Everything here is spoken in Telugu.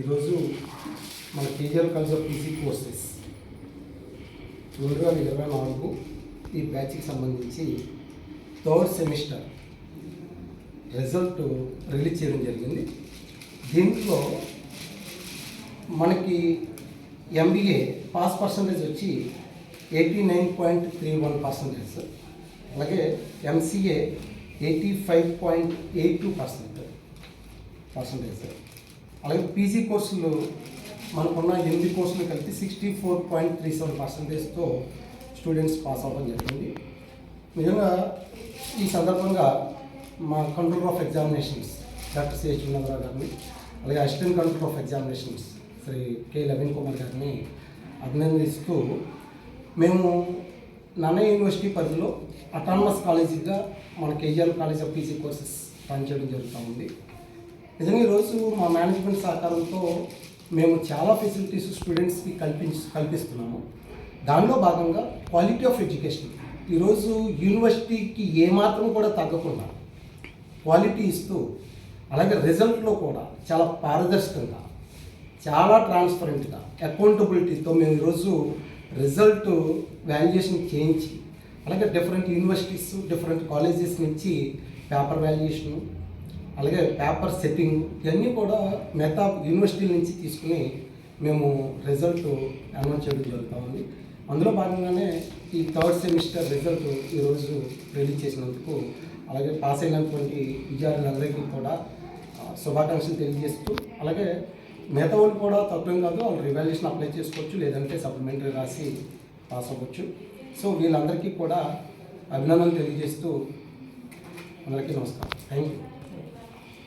ఈరోజు మన కేజీఎల్ కల్చర్ పీసీ కోర్సెస్ రెండు వేల ఇరవై నాలుగు ఈ బ్యాచ్కి సంబంధించి థర్డ్ సెమిస్టర్ రిజల్ట్ రిలీజ్ చేయడం జరిగింది. దీంట్లో మనకి ఎంబీఏ పాస్ పర్సంటేజ్ వచ్చి eighty nine point three one percentage అలాగే MCA eighty five point eight two percent percentage. అలాగే పీజీ కోర్సులు మనకున్న ఎనిమిది కోర్సులు కలిపి sixty four point three seven పర్సెంటేజ్తో students pass అవ్వడం జరిగింది. నిజంగా ఈ సందర్భంగా మా control of examinations doctor CH Vinodarao గారిని అలాగే assistant control of examinations Shri K Laveen Kumar గారిని అభినందిస్తూ మేము నన్నయ్య యూనివర్సిటీ పరిధిలో అటానమస్ కాలేజీగా మన KGR college of PG courses పనిచేయడం జరుగుతూ ఉంది. నిజంగా ఈరోజు మా మేనేజ్మెంట్ సహకారంతో మేము చాలా ఫెసిలిటీస్ స్టూడెంట్స్కి కల్పించ కల్పిస్తున్నాము. దానిలో భాగంగా క్వాలిటీ ఆఫ్ ఎడ్యుకేషన్ ఈరోజు యూనివర్సిటీకి ఏమాత్రం కూడా తగ్గకుండా క్వాలిటీ ఇస్తూ అలాగే రిజల్ట్లో కూడా చాలా పారదర్శకంగా చాలా ట్రాన్స్పరెంట్గా అకౌంటబిలిటీతో మేము ఈరోజు రిజల్ట్ వాల్యుయేషన్ చేయించి అలాగే డిఫరెంట్ యూనివర్సిటీస్ డిఫరెంట్ కాలేజెస్ నుంచి పేపర్ వాల్యుయేషను అలాగే పేపర్ సెట్టింగ్ ఇవన్నీ కూడా మిగతా యూనివర్సిటీ నుంచి తీసుకుని మేము రిజల్ట్ అనౌన్స్ చేయడం జరుగుతూ ఉంది. అందులో భాగంగానే ఈ థర్డ్ సెమిస్టర్ రిజల్ట్ ఈరోజు రిలీజ్ చేసినందుకు అలాగే పాస్ అయినటువంటి విద్యార్థులందరికీ కూడా శుభాకాంక్షలు తెలియజేస్తూ అలాగే మిగతా వాళ్ళు కూడా తప్పేం కాదు వాళ్ళు రివాల్యూషన్ అప్లై చేసుకోవచ్చు లేదంటే సప్లిమెంటరీ రాసి పాస్ అవ్వచ్చు. సో వీళ్ళందరికీ కూడా అభినందనలు తెలియజేస్తూ అందరికీ నమస్కారం. Thank you